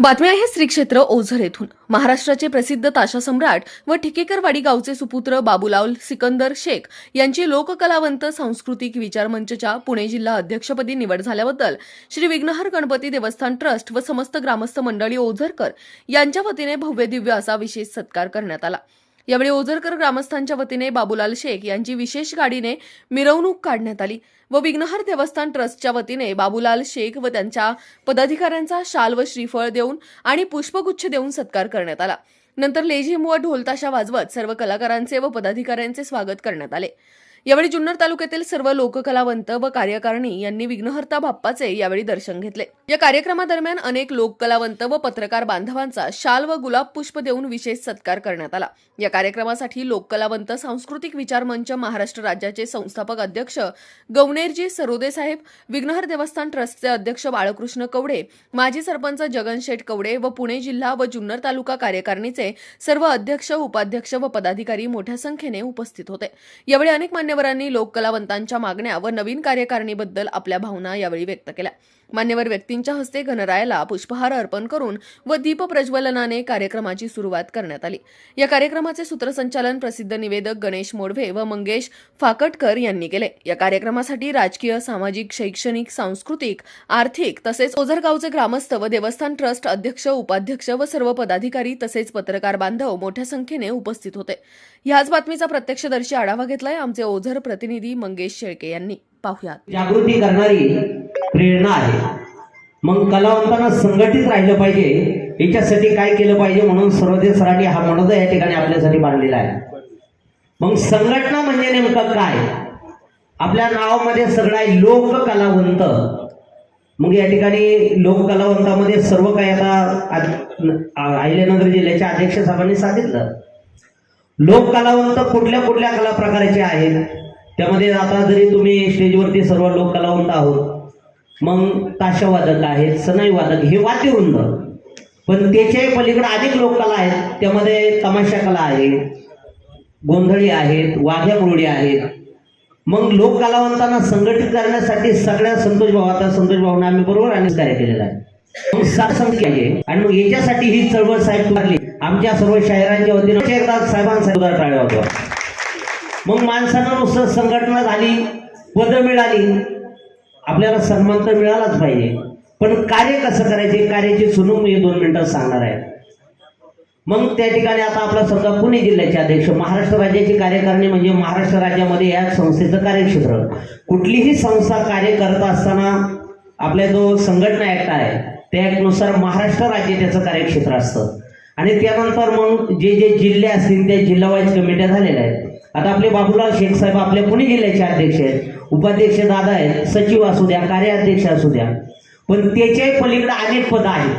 बातमी आहे श्री क्षेत्र ओझर येथून. महाराष्ट्राचे प्रसिद्ध ताशा सम्राट व ठिकेकरवाडी गावचे सुपुत्र बाबूलाल सिकंदर शेख यांची लोककलावंत सांस्कृतिक विचार मंचच्या पुणे जिल्हा अध्यक्षपदी निवड झाल्याबद्दल श्री विघ्नहर गणपती देवस्थान ट्रस्ट व समस्त ग्रामस्थ मंडळी ओझरकर यांच्या वतीने भव्य दिव्य असा विशेष सत्कार करण्यात आला. यावेळी ओझरकर ग्रामस्थांच्या वतीने बाबूलाल शेख यांची विशेष गाडीने मिरवणूक काढण्यात आली व विघ्नहर देवस्थान ट्रस्टच्या वतीने बाबूलाल शेख व त्यांच्या पदाधिकाऱ्यांचा शाल व श्रीफळ देऊन आणि पुष्पगुच्छ देऊन सत्कार करण्यात आला. नंतर लेझिम व ढोलताशा वाजवत सर्व कलाकारांचे व पदाधिकाऱ्यांचे स्वागत करण्यात आले. यावेळी जुन्नर तालुक्यातील सर्व लोककलावंत व कार्यकारिणी यांनी विघ्नहर्ता बाप्पाचे यावेळी दर्शन घेतले. या कार्यक्रमादरम्यान अनेक लोककलावंत व पत्रकार बांधवांचा शाल व गुलाब पुष्प देऊन विशेष सत्कार करण्यात आला. या कार्यक्रमासाठी लोककलावंत सांस्कृतिक विचार मंच महाराष्ट्र राज्याचे संस्थापक अध्यक्ष गवनेरजी सरोदे साहेब विघ्नहर देवस्थान ट्रस्टचे अध्यक्ष बाळकृष्ण कवडे माजी सरपंच जगन शेठ कवडे व पुणे जिल्हा व जुन्नर तालुका कार्यकारिणीचे सर्व अध्यक्ष उपाध्यक्ष व पदाधिकारी मोठ्या संख्येने उपस्थित होते. यावेळी अनेक मान्यवरांनी लोककलावंतांच्या मागण्या व नवीन कार्यकारिणीबद्दल आपल्या भावना यावेळी व्यक्त केल्या. मान्यवर व्यक्तींच्या हस्ते गणरायाला पुष्पहार अर्पण करून व दीप प्रज्वलनाने कार्यक्रमाची सुरुवात करण्यात आली. या कार्यक्रमाचे सूत्रसंचालन प्रसिद्ध निवेदक गणेश मोडवे व मंगेश फाकटकर यांनी केले. या कार्यक्रमासाठी राजकीय सामाजिक शैक्षणिक सांस्कृतिक आर्थिक तसेच ओझरगावचे ग्रामस्थ व देवस्थान ट्रस्ट अध्यक्ष उपाध्यक्ष व सर्व पदाधिकारी तसेच पत्रकार बांधव मोठ्या संख्येने उपस्थित होते. ह्याच बातमीचा प्रत्यक्षदर्शी आढावा घेतलाय आमचे ओझर प्रतिनिधी मंगेश शेळके यांनी. पाहुयात. जागृती करणारी प्रेरणा आहे. मग कलावंतांना संघटित राहिलं पाहिजे याच्यासाठी काय केलं पाहिजे म्हणून सर्वदेश सराठी हा मनोदय या ठिकाणी आपल्यासाठी मांडलेला आहे. मग संघटना म्हणजे नेमकं काय? आपल्या नावामध्ये सगळं आहे लोक कलावंत मग या ठिकाणी लोक कलावंतामध्ये सर्व काही आता अहिल्यानगर जिल्ह्याच्या अध्यक्ष साहेबांनी सांगितलं. लोक कलावंत कुठल्या कुठल्या कला प्रकारचे आहेत? त्यामध्ये आता जरी तुम्ही स्टेजवरती सर्व लोक कलावंत आहोत मग ताशवादक आहेत सनई वादक हे वाद्यवृंद पण त्याच्याही पलीकडे अनेक लोककला आहेत. त्यामध्ये तमाशा कला आहे गोंधळी आहेत वाघ्या मुरडी आहेत. मग लोक कलावंतांना संघटित करण्यासाठी सगळ्या संतोष भावाचा संतोष भावना आम्ही बरोबर आणि कार्य केलेलं आहे. मग सात संख्या आहे. आणि मग याच्यासाठी ही चळवळ साहेब लागली. आमच्या सर्व शाहिरांच्या वतीनं एकदा साहेबांसाठी टाळ्या होतो मग माणसानं नुसतं संघटना झाली पदं मिळाली आपल्याला सन्मान तर मिळालाच पाहिजे. पण कार्य कसं करायचे? कार्याची सुनून मी दोन मिनिटं सांगणार आहे. मग त्या ठिकाणी आता आपला समजा पुणे जिल्ह्याचे अध्यक्ष महाराष्ट्र राज्याची कार्यकारणी म्हणजे महाराष्ट्र राज्यामध्ये या संस्थेचं कार्यक्षेत्र. कुठलीही संस्था कार्य करत असताना आपल्या जो संघटना ऍक्ट आहे त्या ऍक्टनुसार महाराष्ट्र राज्य त्याचं कार्यक्षेत्र असतं. आणि त्यानंतर मग जे जे जिल्हे असतील त्या जिल्हा वाईज कमिट्या झालेल्या आहेत. आता आपले बाबूलाल शेख साहेब आपल्या पुणे जिल्ह्याचे अध्यक्ष आहेत. उपाध्यक्ष दादा आहेत सचिव असू द्या कार्याध्यक्ष असू द्या. पण त्याच्याही पलीकडे अनेक पदं आहेत.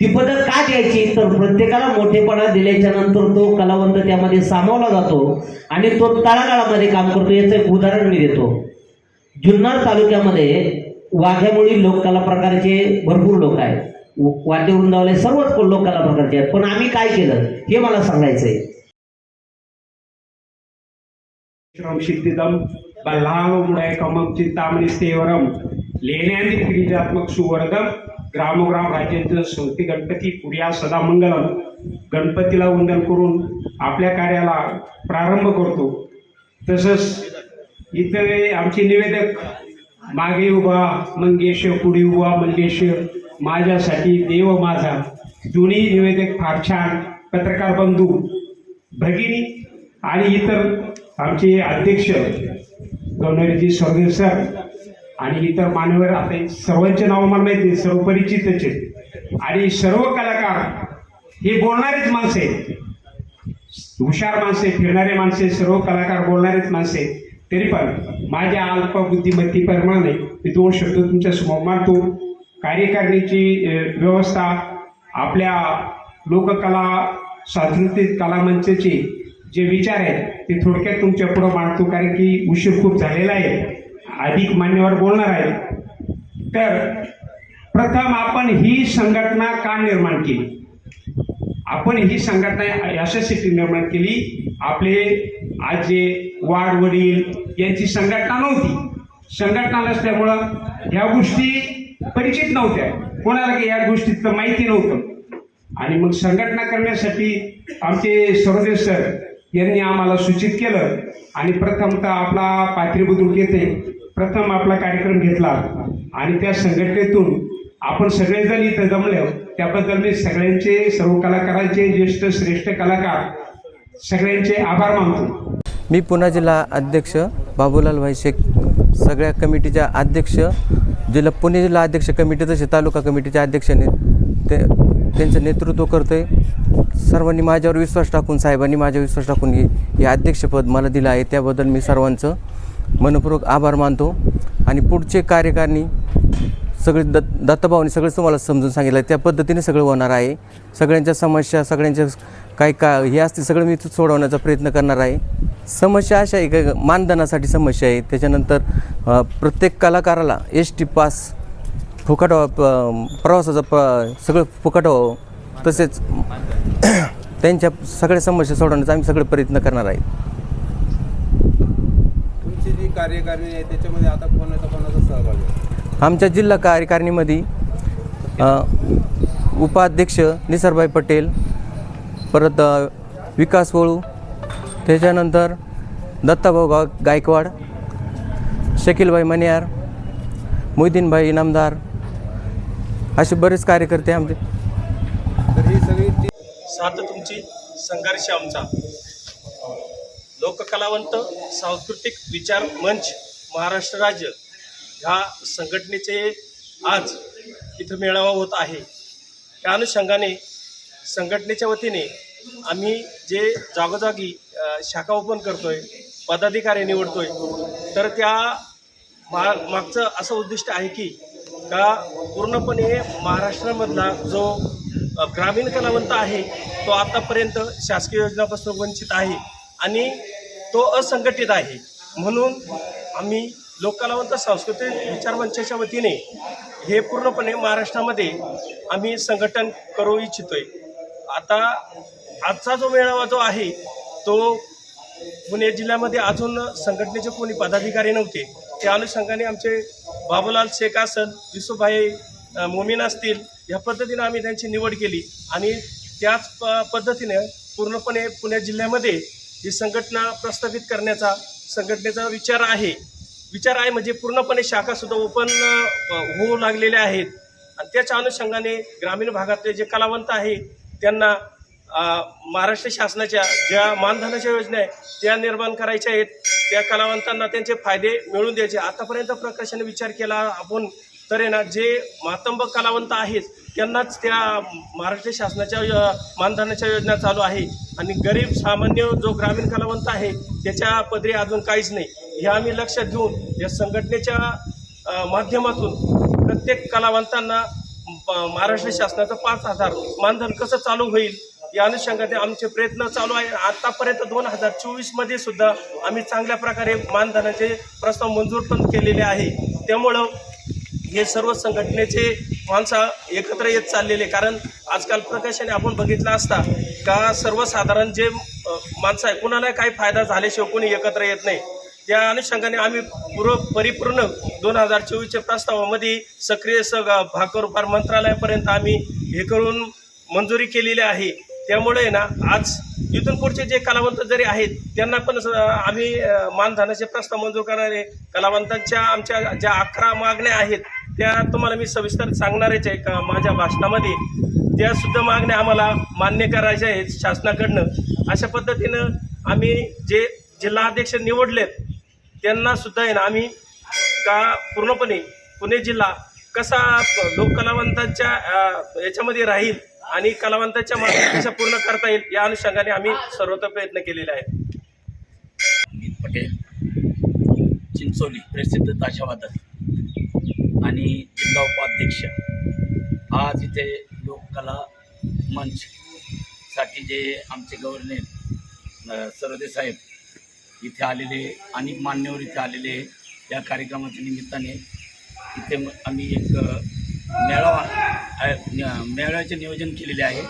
ती पदं का द्यायची? तर प्रत्येकाला मोठेपणा दिल्याच्या नंतर तो कलावंत त्यामध्ये सामावला जातो आणि तो तळागाळामध्ये काम करतो. याचं एक उदाहरण मी देतो. जुन्नर तालुक्यामध्ये वाघ्यामुळी लोककला प्रकारचे भरपूर लोक आहेत. वाद्यवृंदावले सर्वच लोककला प्रकारचे आहेत. पण आम्ही काय केलं? हे मला सांगायचंय. सिद्धिदम बल्लामुडयकमं चिंतामणि सेवरम। लेण्याने गिरिजात्मक सुवर्धम ग्रामोग्राम राज्याचं संस्थी गणपती पुर्या सदामंगलम। गणपतीला वंदन करून आपल्या कार्याला प्रारंभ करतो। तसंच इथं आमचे निवेदक मागे उभा मंगेश पुढे उभा मंगेश माझ्यासाठी देव माझा। दोन्ही निवेदक फार छान पत्रकार बंधू। भगिनी आणि इतर आमचे अध्यक्ष। गव्हर्नरजी स्वर्गीय सर आणि इतर मान्यवर आता सर्वांचे नाव मला माहिती सर्व परिचितच आहेत आणि सर्व कलाकार हे बोलणारेच माणसे हुशार माणसे फिरणारे माणसे सर्व कलाकार बोलणारेच माणसे तरी पण माझ्या अल्प बुद्धिमत्तेप्रमाणे मी दोन शब्द तुमच्यासमोर मांडतो. कार्यकारिणीची व्यवस्था आपल्या लोककला सांस्कृतिक कलामंचचे जे विचार आहेत ते थोडक्यात तुमच्या पुढं मांडतो कारण की उशीर खूप झालेला आहे. अधिक मान्यवर बोलणार आहे तर प्रथम आपण ही संघटना का निर्माण केली? आपण ही संघटना यशस्वी निर्माण केली. आपले आजे जे वाड वडील यांची संघटना नव्हती. संघटना नसल्यामुळं ह्या गोष्टी परिचित नव्हत्या. कोणाला काही या गोष्टीचं माहिती नव्हतं. आणि मग संघटना करण्यासाठी आमचे सरोदे सर यांनी आम्हाला सूचित केलं आणि प्रथमतः आपला पात्रीबुद्रुक येथे प्रथम आपला कार्यक्रम घेतला. आणि त्या संघटनेतून आपण सगळेजण इथं जमलं त्याबद्दल मी सगळ्यांचे सर्व कलाकारांचे ज्येष्ठ श्रेष्ठ कलाकार सगळ्यांचे आभार मानतो. मी पुणा जिल्हा अध्यक्ष बाबूलाल भाई शेख सगळ्या कमिटीच्या अध्यक्ष जिल्हा पुणे जिल्हा अध्यक्ष कमिटी तसे तालुका कमिटीच्या अध्यक्षाने ते त्यांचं नेतृत्व करतो आहे सर्वांनी माझ्यावर विश्वास टाकून साहेबांनी माझ्यावर विश्वास टाकून हे अध्यक्षपद मला दिलं आहे. त्याबद्दल मी सर्वांचं मनपूर्वक आभार मानतो. आणि पुढचे कार्यकारिणी सगळे दत्त दत्तभावाने सगळंच तुम्हाला समजून सांगितलं. आहे त्या पद्धतीने सगळं होणार आहे. सगळ्यांच्या समस्या सगळ्यांच्या काय का हे असतील सगळं मी सोडवण्याचा प्रयत्न करणार आहे. समस्या अशा आहे का मानधनासाठी समस्या आहे. त्याच्यानंतर प्रत्येक कलाकाराला एस टी पास फुकट प्रवासाचा प- प सगळं फुकट व्हावं तसेच त्यांच्या सगळ्या समस्या सोडवण्याचा आम्ही सगळे प्रयत्न करणार आहे. तुमची जी कार्यकारिणी आहे त्याच्यामध्ये आता कोणाचा कोणाचा सहभाग आहे? आमच्या जिल्हा कार्यकारिणीमध्ये अ, उपाध्यक्ष निसरभाई पटेल परत अ, विकास वळू त्याच्यानंतर दत्ताभाऊ गा गायकवाड शकीलभाई मनियार मोहिदीनभाई इनामदार असे बरेच कार्यकर्ते आमचे साथ तुमची संघर्ष आमचा. लोककलावंत सांस्कृतिक विचार मंच महाराष्ट्र राज्य ह्या संघटनेचे आज इथं मेळावा होत आहे. त्या अनुषंगाने संघटनेच्या वतीने आम्ही जे जागोजागी शाखा ओपन करतोय पदाधिकारी निवडतोय तर त्या मा मागचं असं उद्दिष्ट आहे की का पूर्णपणे महाराष्ट्रामधला जो ग्रामीण कलावंत आहे तो आतापर्यंत शासकीय योजनापासून वंचित आहे आणि तो असंघटित आहे. म्हणून आम्ही लोककलावंत सांस्कृतिक विचार मंचाच्या वतीने हे पूर्णपणे महाराष्ट्रामध्ये आम्ही संघटन करू इच्छितोय. आता आजचा जो मेळावा जो आहे तो पुणे जिल्ह्यामध्ये अजून संघटनेचे कोणी पदाधिकारी नव्हते. त्या अनुषंगाने आमचे बाबूलाल शेख असन विसुभाई मोमीन असतील या पद्धतीनं आम्ही त्यांची निवड केली आणि त्याच प पद्धतीने पूर्णपणे पुणे जिल्ह्यामध्ये ही संघटना प्रस्थापित करण्याचा संघटनेचा विचार आहे. विचार आहे म्हणजे पूर्णपणे शाखासुद्धा ओपन होऊ लागलेल्या आहेत. आणि त्याच्या अनुषंगाने ग्रामीण भागातले जे कलावंत आहे त्यांना महाराष्ट्र शासनाच्या ज्या मानधनाच्या योजना आहेत त्या निर्माण करायच्या आहेत. त्या कलावंतांना त्यांचे फायदे मिळवून द्यायचे. आतापर्यंत प्रकर्षाने विचार केला आपण तर आहे ना जे मातंब कलावंत आहेत त्यांनाच त्या महाराष्ट्र शासनाच्या य- मानधनाच्या योजना चालू आहे. आणि गरीब सामान्य जो ग्रामीण कलावंत आहे त्याच्या पदरी अजून काहीच नाही. हे आम्ही लक्षात घेऊन या संघटनेच्या माध्यमातून प्रत्येक कलावंतांना महाराष्ट्र शासनाचं पाच हजार मानधन कसं चालू होईल या अनुषंगाने आमचे प्रयत्न चालू आहे. आतापर्यंत दोन हजार चोवीसमध्ये सुद्धा आम्ही चांगल्या प्रकारे मानधनाचे प्रस्ताव मंजूर पण केलेले आहे. त्यामुळं हे सर्व संघटनेचे माणसं एकत्र येत चाललेले कारण आजकाल प्रकाशाने आपण बघितलं असता का सर्वसाधारण जे माणसं आहे कुणाला काही फायदा झाल्याशिवाय कोणी एकत्र येत नाही. त्या अनुषंगाने आम्ही पूर्व परिपूर्ण दोन हजार चोवीसच्या प्रस्तावामध्ये सक्रिय स भाग मंत्रालयापर्यंत आम्ही हे करून मंजुरी केलेली आहे. त्यामुळे ना आज इथून पुढचे जे कलावंत जरी आहेत त्यांना पण स- आम्ही मानधनाचे प्रस्ताव मंजूर करणारे कलावंतांच्या आमच्या ज्या अकरा मागण्या आहेत त्या तुम्हाला मी सविस्तर सांगणारच आहे का? माझ्या भाषणामध्ये त्या सुद्धा मागण्या आम्हाला मान्य करायच्या आहेत शासनाकडनं अशा पद्धतीनं आम्ही जे जिल्हाध्यक्ष निवडलेत त्यांना सुद्धा आहे ना आम्ही का पूर्णपणे पुणे जिल्हा कसा लोककलावंतांच्या याच्यामध्ये राहील आणि कलावंतांच्या मागण्या कशा पूर्ण करता येईल या अनुषंगाने आम्ही सर्वत्र प्रयत्न केलेले आहेत. पटेल चिंचोली प्रसिद्ध ताशावादक. आणि जिल्हा उपाध्यक्ष. आज इथे लोककला मंचसाठी जे आमचे गव्हर्नर सरोदे साहेब इथे आलेले अनेक मान्यवर इथे आलेले या कार्यक्रमाच्या निमित्ताने इथे आम्ही एक मेळावा मेळाव्याचे नियोजन केलेले आहे.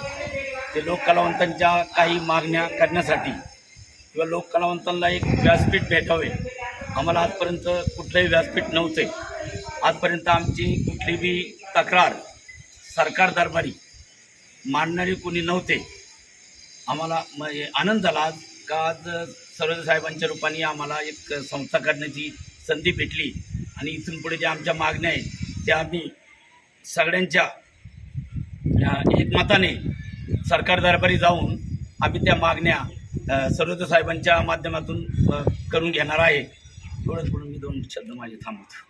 ते लोककलावंतांच्या काही मागण्या करण्यासाठी किंवा लोककलावंतांना एक व्यासपीठ भेटावे. आम्हाला आजपर्यंत कुठलंही व्यासपीठ नव्हते. आजपर्यंत आमची कुठली बी तक्रार सरकार दरबारी मांडणारे कोणी नव्हते. आम्हाला म्हणजे आनंद झाला आज. का आज सरोदे साहेबांच्या रूपाने आम्हाला एक संस्था करण्याची संधी भेटली. आणि इथून पुढे ज्या आमच्या मागण्या आहेत त्या आम्ही सगळ्यांच्या एकमताने सरकार दरबारी जाऊन आम्ही त्या मागण्या अ, सरोदे साहेबांच्या माध्यमातून करून घेणार आहे. एवढंच बोलून मी दोन शब्द माझे थांबवतो.